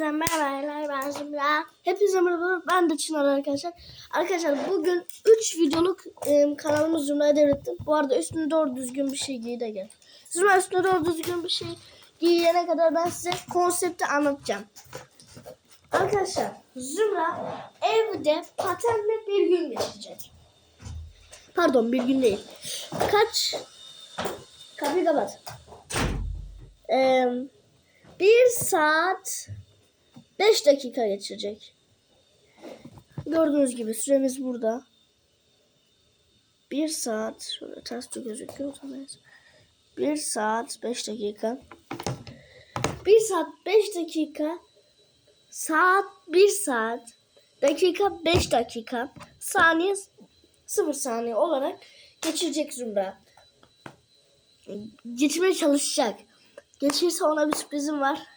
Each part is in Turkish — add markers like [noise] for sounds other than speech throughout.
Merhabalar ben Zümra. Hepinize merhaba ben de Çınar arkadaşlar. Arkadaşlar bugün 3 videoluk e, kanalımız Zümra'ya devrettim. Bu arada üstüne doğru düzgün bir şey giy de gel. Zümra üstüne doğru düzgün bir şey giyene kadar ben size konsepti anlatacağım. Arkadaşlar Zümra evde patenle bir gün geçirecek. Pardon bir gün değil. Kaç? Kapıyı kapat. Eee bir saat 5 dakika geçirecek. Gördüğünüz gibi süremiz burada. 1 saat şöyle ters gözüküyor tabii. 1 saat 5 dakika. 1 saat 5 dakika. Saat 1 saat. Dakika 5 dakika. Saniye 0 saniye olarak geçirecek Zümra. Geçmeye çalışacak. Geçirse ona bir sürprizim var.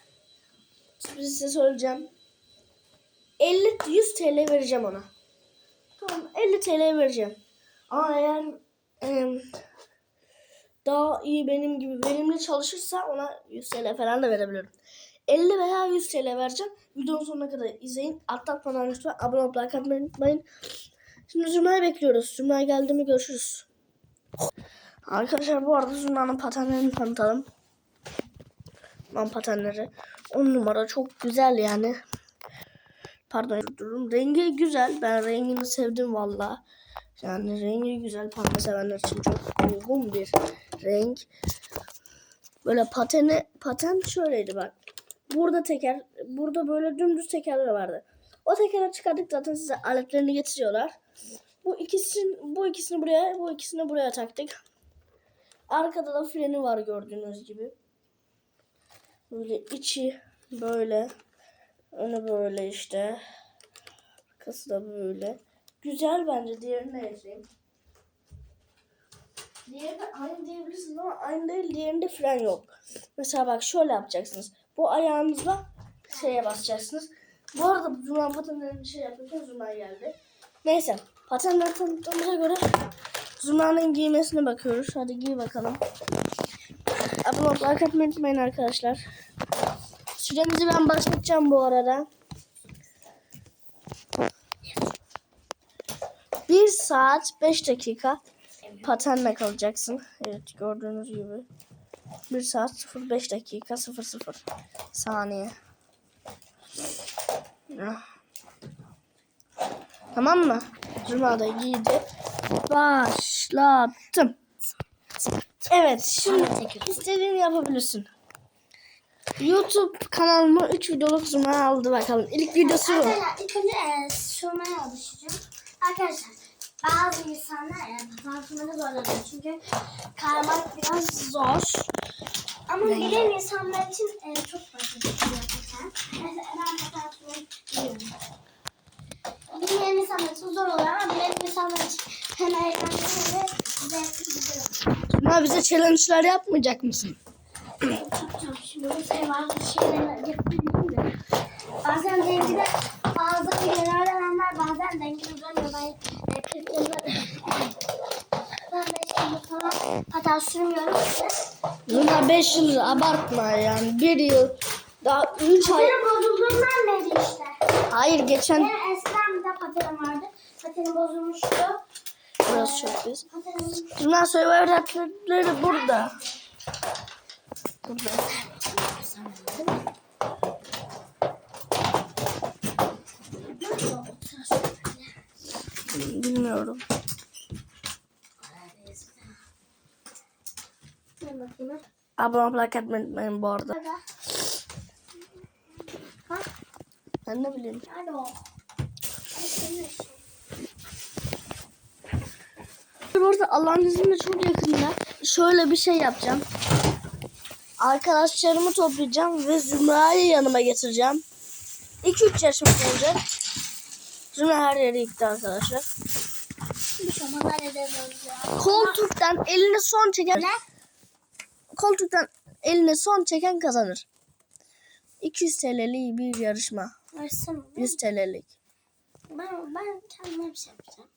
Sürprizi size söyleyeceğim. 50-100 TL vereceğim ona. Tamam 50 TL vereceğim. Ama eğer em, daha iyi benim gibi verimli çalışırsa ona 100 TL falan da verebilirim. 50 veya 100 TL vereceğim. Videonun sonuna kadar izleyin. Atlatmadan lütfen abone olup like atmayı. Şimdi Zümra'yı bekliyoruz. Zümra geldi mi görüşürüz. Arkadaşlar bu arada Zümra'nın patenlerini tanıtalım. Man patenleri. 10 numara çok güzel yani. Pardon durum. Rengi güzel. Ben rengini sevdim valla. Yani rengi güzel. Pembe sevenler için çok uygun bir renk. Böyle pateni paten şöyleydi bak. Burada teker, burada böyle dümdüz tekerler vardı. O tekerleri çıkardık zaten size aletlerini getiriyorlar. Bu ikisini bu ikisini buraya, bu ikisini buraya taktık. Arkada da freni var gördüğünüz gibi. Böyle içi böyle. Önü böyle işte. Arkası da böyle. Güzel bence. Diğerini yazayım. Diğerine aynı diyebilirsiniz ama aynı değil. Diğerinde fren yok. Mesela bak şöyle yapacaksınız. Bu ayağınızla şeye basacaksınız. Bu arada Zuma patenlerini şey yapırken Zuma geldi. Neyse. Patenleri tanıttığımıza göre Zuma'nın giymesine bakıyoruz. Hadi giy bakalım. Abone atmayı unutmayın arkadaşlar. Sürenizi ben başlatacağım bu arada. 1 saat 5 dakika patenle kalacaksın. Evet gördüğünüz gibi. 1 saat 05 dakika 00 saniye. Ah. Tamam mı? Zuma da giydi. Başlattım. Evet şimdi istediğini yapabilirsin. YouTube kanalıma 3 videoluk Zuma aldı bakalım. İlk videosu bu. Arkadaşlar ilk önce e, sürmeye alışacağım. Arkadaşlar bazı insanlar e, sürmede zorlanıyor. Çünkü kaymak biraz zor. Ama bilen insanlar için e, çok basit bir paten. Mesela ben sürmeyi biliyorum. Bilmeyen insanlar için zor oluyor ama bilen insanlar için hem eğlenceli ve zevkli güzel oluyor. Zuma bize challenge'lar yapmayacak mısın? Çok şimdi mesela bazı şeyleri yapabilirim de. Bazen dengede bazı genel öğrenenler bazen dengede duramıyor. Ben 40 yıldır ben 5 yıldır falan paten sürmüyorum işte. Zuma 5 yıl abartma yani. 1 yıl daha 3 ay. Patenim bozulduğundan beri işte. Hayır geçen Benim eskiden bir de patenim vardı. Patenim bozulmuştu. Burası çok pis. Patenim Zuma Survivor atletleri burada. Burada. Bilmiyorum. Abone olup like unutmayın bu arada. Ben ne bileyim. Nerede o? Ay, senin eşin. Bu arada Allah'ın izniyle çok yakında şöyle bir şey yapacağım. Arkadaşlarımı toplayacağım ve Zümra'yı yanıma getireceğim. 2-3 yaşımız olacak. Zümra her yere gitti arkadaşlar. Şey. Koltuktan elini son çeken koltuktan eline son çeken kazanır. 200 TL'lik bir yarışma. Versene. 100 TL'lik. Ben, ben kendime bir şey yapacağım.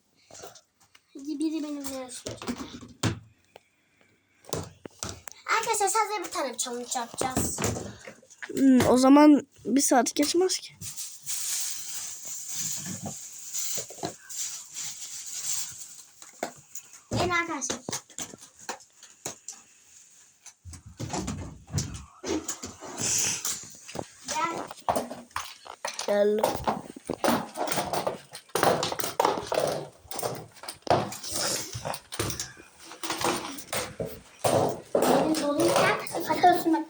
Biri benimle yarışmayacak. Arkadaşlar sadece bir tane challenge yapacağız. Hmm, o zaman bir saat geçmez ki. Gelin arkadaşlar. Gel. Geldim. Benim doluyken hadi ısınmak.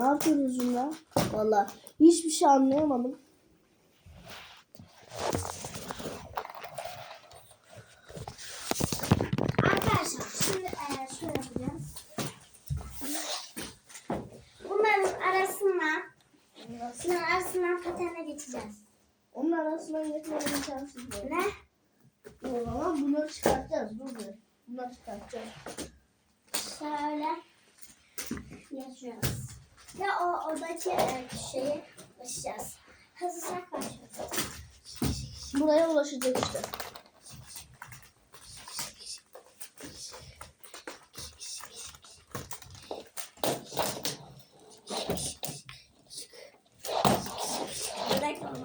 Ne yapıyoruz ya? Valla hiçbir şey anlayamadım. Arkadaşlar şimdi eğer şöyle yapacağız. Bunların arasına Bunların arasından patene geçeceğiz. Onun arasından geçmem imkansız. Ne? O zaman bunları çıkartacağız. Dur bir. Bunları çıkartacağız. Şöyle yazıyoruz. Ve o odaki e, şeyi açacağız. Hazırsak başlıyoruz. Buraya ulaşacak işte.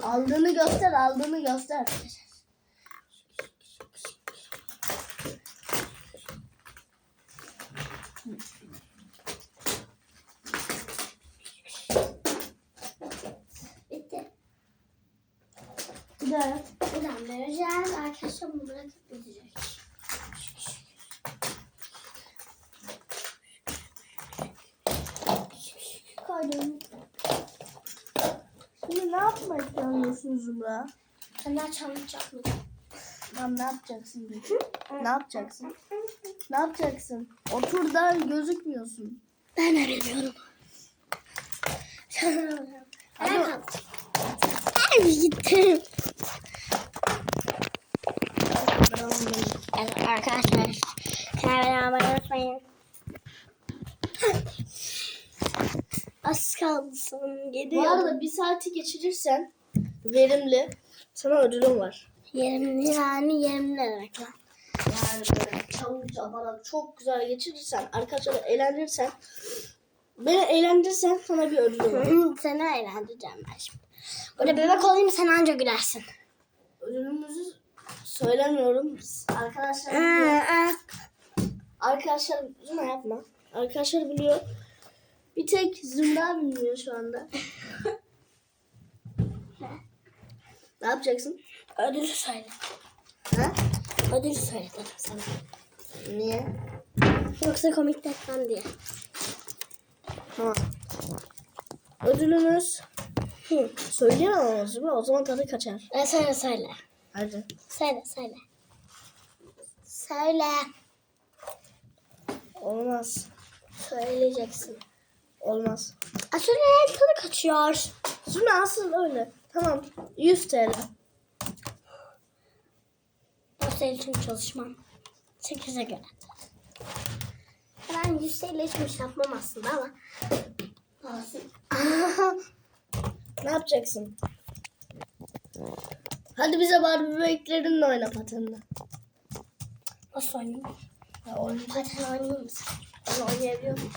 Aldığını göster, aldığını göster. Bitti. Bir daha yap. Vereceğiz. Arkadaşlar bunu bırakıp gidecek. Koydum. Şimdi ne yapmayı planlıyorsun Zümra? Senden çalmak yapmayacağım. Lan ne yapacaksın peki? Ne yapacaksın? Ne yapacaksın? Otur da gözükmüyorsun. Ben de bilmiyorum. Hadi. Hadi gittim. Evet arkadaşlar. Kanala abone unutmayın. Az kaldı Bu arada bir saati geçirirsen verimli sana ödülüm var. Yerimli yani yerimli demek lan. Yani böyle çabuk çabarak çok güzel geçirirsen, arkadaşları eğlendirirsen, beni eğlendirirsen sana bir ödülüm var. Seni eğlendireceğim ben şimdi. Burada bebek olayım sen anca gülersin. Ödülümüzü söylemiyorum. Arkadaşlar Aa, biliyor. aa. Arkadaşlar Zümra yapma. Arkadaşlar biliyor. Bir tek Zümra bilmiyor şu anda. [laughs] ne yapacaksın? Ödülü söyle. Ha? Ödülü söyle dedim sana. Niye? Yoksa komik etmem diye. Tamam. Ödülümüz Hı, söyleyemem ama Zümra o zaman tadı kaçar. E, söyle söyle. Hadi. Söyle söyle. Söyle. Olmaz. Söyleyeceksin. Olmaz. A, söyle tadı kaçıyor. Zümra asıl öyle. Tamam. 100 TL. O senin için çalışmam. 8'e göre. Ben 100 TL için iş yapmam aslında ama. Olsun. [laughs] Ne yapacaksın? Hadi bize Barbie bebeklerinle oyna patenle. Nasıl oynayayım? Ya oyna. Paten oynayayım mı sen? Ben oynayabiliyorum.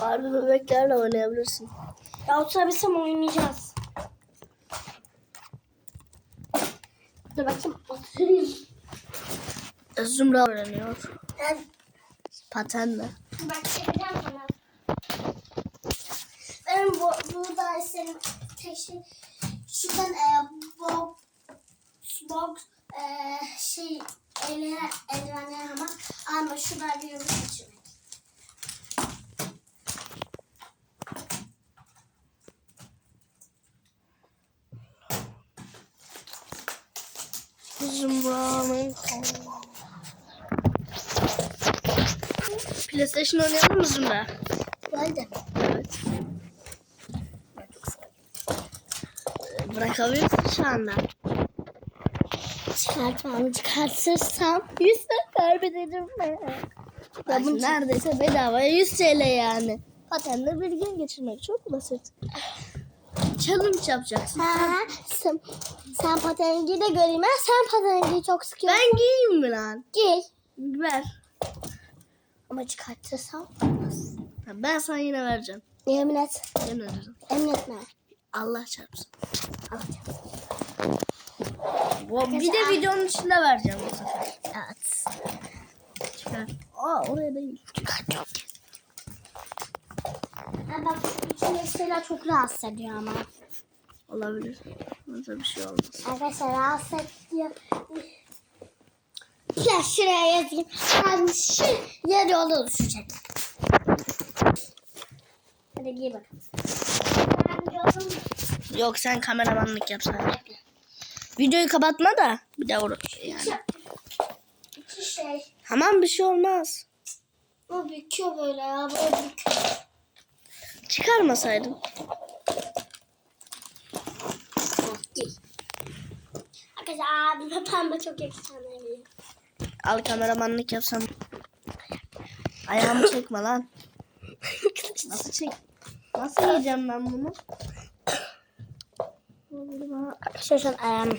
Barbie bebeklerle oynayabilirsin. Ya oturabilsem oynayacağız. Dur bakayım oturayım. Zümra öğreniyor. Ben Patenle. bak çekeceğim sana. Benim bu, burada istediğim tek şey şuradan e, box, box e, şey eline eldivenler ama ama şuradan bir yumruk geçirmek. PlayStation oynayalım mı Zümra? Böyle. Evet. Bırakabilirsin şu anda. Çıkartmam. Çıkartırsam yüzden kaybederim ben. Ya bunu bu neredeyse bedava 100 TL yani. Patenle bir gün geçirmek çok basit. Challenge yapacaksın. Ha, sen, sen patenci de göreyim. Ben sen patenci çok sıkıyorum. Ben giyeyim mi lan? Giy. Ver. Ama çıkartırsam olmaz. Ha, Ben sana yine vereceğim. Yemin et. Yemin ederim. Emin etme. Allah çarpsın. Alacağım. Bu- Bir de videonun içinde vereceğim bu sefer. Evet. Çıkar. Aa oraya değil. Çıkar. Ha, bak üçüncü şeyler çok rahatsız ediyor ama. Olabilir. Nasıl bir şey olmaz. Arkadaşlar rahatsız ediyor. Ya şuraya yazayım. Abi şu yarı yolda düşecek. Hadi giy bakalım. Yok sen kameramanlık yapsana. Videoyu kapatma da bir de uğraş yani. İki, şey. Tamam bir şey olmaz. Bu büküyor böyle ya. Böyle büküyor. Çıkarmasaydın. Giy. Arkadaşlar abime pembe çok yakışanlar Al kameramanlık yapsam. Ayağımı çekme lan. [laughs] Nasıl çek? Nasıl yiyeceğim ben bunu? Arkadaşlar şu an em,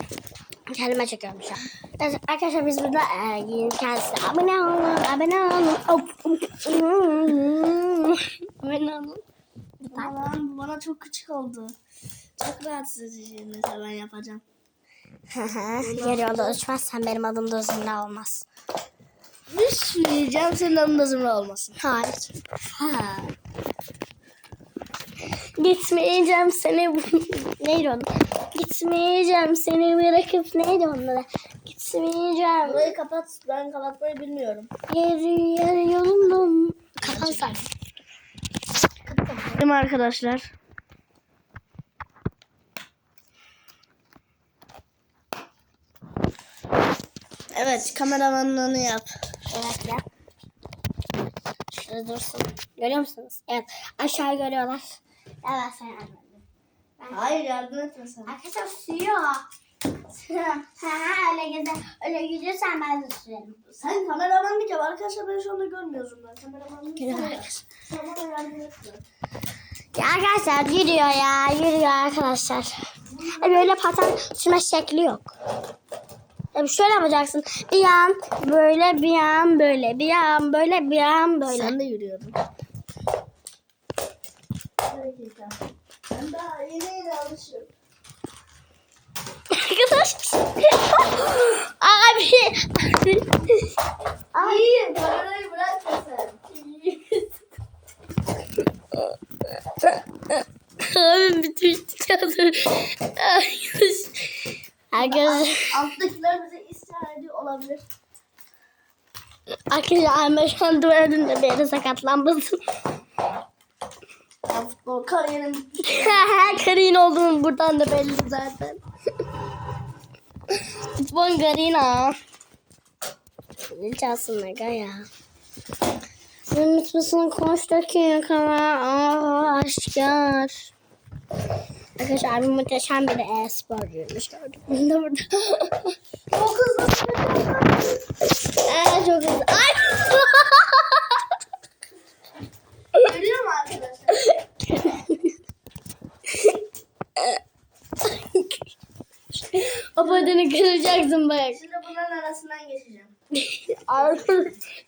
kendime çekiyorum şu an. Arkadaşlar biz burada yeni kendisi abone olun, abone olun. Abone olun. Bu bana çok küçük oldu. Çok rahatsız edici. Mesela ben yapacağım. [laughs] Yarı yolda uçmazsan benim adım da uzun olmaz. Düşmeyeceğim senin adın da zımra olmasın. Hayır. Ha. Gitmeyeceğim seni neydi onu? Gitmeyeceğim seni bırakıp neydi onlara? Gitmeyeceğim. Burayı kapat. Ben kapatmayı bilmiyorum. Yarı yarı yolumdan. Kapan sen. Değil mi arkadaşlar? Evet kameramanlığını yap. Evet ya. Şurada dursun. Görüyor musunuz? Evet. Aşağı görüyorlar. Evet sen edin. Hayır yardım etme sen. Arkadaşlar suyu. [laughs] ha öyle güzel. Öyle gidiyorsan ben de sürerim. Sen kameramanlık yap. Arkadaşlar ben şu anda görmüyorum ben. Arkadaşlar. Sen bana yardım etme. Ya arkadaşlar yürüyor ya. Yürüyor arkadaşlar. E böyle paten sürme şekli yok. E şöyle yapacaksın. Bir yan böyle bir yan böyle bir yan böyle bir yan böyle. Sen de. Bir dakika. Ben daha yeni yeni alışıyorum. Arkadaşlar. [laughs] Abi. Ay. İyi. Kamerayı bırakma sen. Abi bitirdik Arkadaşlar. Alttakiler bize isyan ediyor olabilir. Arkadaşlar ben şu an duvar önünde bir yere sakatlanmasın. Ben futbol kariyerim [laughs] Karin olduğum buradan da belli zaten. [laughs] Futbol Karina. Ne çalsın Mega ya. Unutmasın koş dakika Aa aşkar. Arkadaşlar abim muhteşem bir e-sporcuymuş gördük. Bunu da burada. [laughs] Çok hızlı. Ee, çok hızlı. Ay! Görüyor mu arkadaşlar? Badeni kıracaksın bak. Şimdi bunların arasından geçeceğim.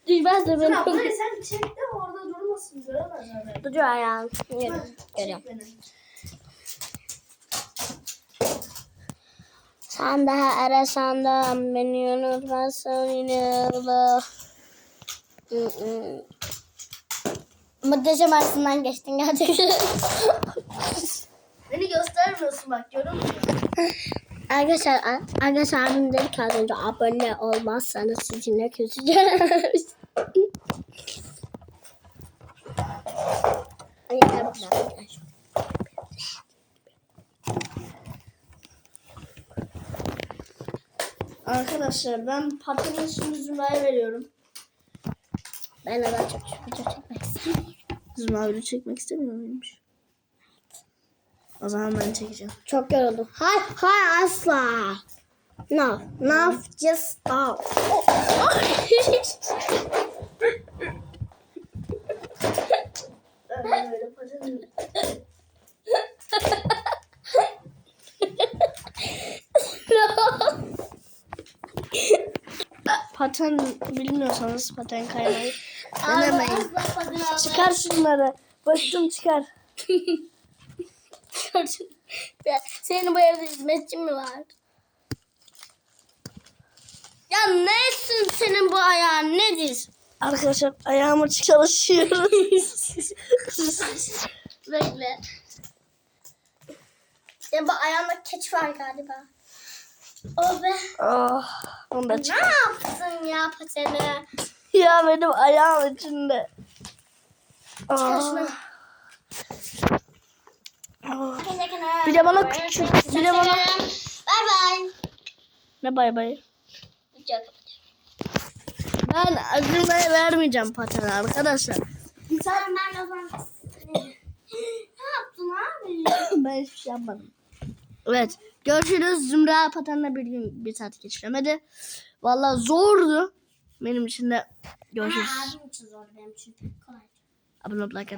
Düşmezse Ya ben. burayı sen çek de orada durmasın. Göremezler. Duruyor ayağım. Görüyorum. Görüyorum. Sen daha arasan beni unutmazsın yine Allah. Muhteşem arasından geçtin gerçekten. Beni göstermiyorsun bak görüyor musun? [laughs] arkadaşlar, arkadaşlar abim dedi ki az önce abone olmazsanız sizinle küseceğiz. [laughs] Arkadaşlar ben patronun şimdi veriyorum. Ben de daha çok video çekmek istiyorum. Zümra çekmek istemiyor? O zaman ben çekeceğim. Çok yoruldum. Hayır, hayır asla. No, no, just stop. Böyle paten. bilmiyorsanız paten kaymayı denemeyin. Çıkar şunları. Başım çıkar. [laughs] Senin bu evde hizmetçin mi var? Ya nesin senin bu ayağın nedir? Arkadaşlar ayağımı çalışıyorum. [laughs] Bekle. Ya bu ayağında keçi var galiba. O be. oh, onu da Ne çıkar. yaptın ya pateni? Ya benim ayağım içinde. Çıkar Oh. şunu. Oh. Bir de bana küçük, bir de bana... Bay bay. Ne bay bay. Ben acımaya vermeyeceğim pateni arkadaşlar. Sen ben o zaman... ne yaptın abi? [coughs] ben hiçbir şey yapmadım. Evet. Görüşürüz. Zümra patenle bir gün bir saat geçiremedi. Vallahi zordu. Benim için de görüşürüz. Abim için zor benim için kolay. Abone olmayı, like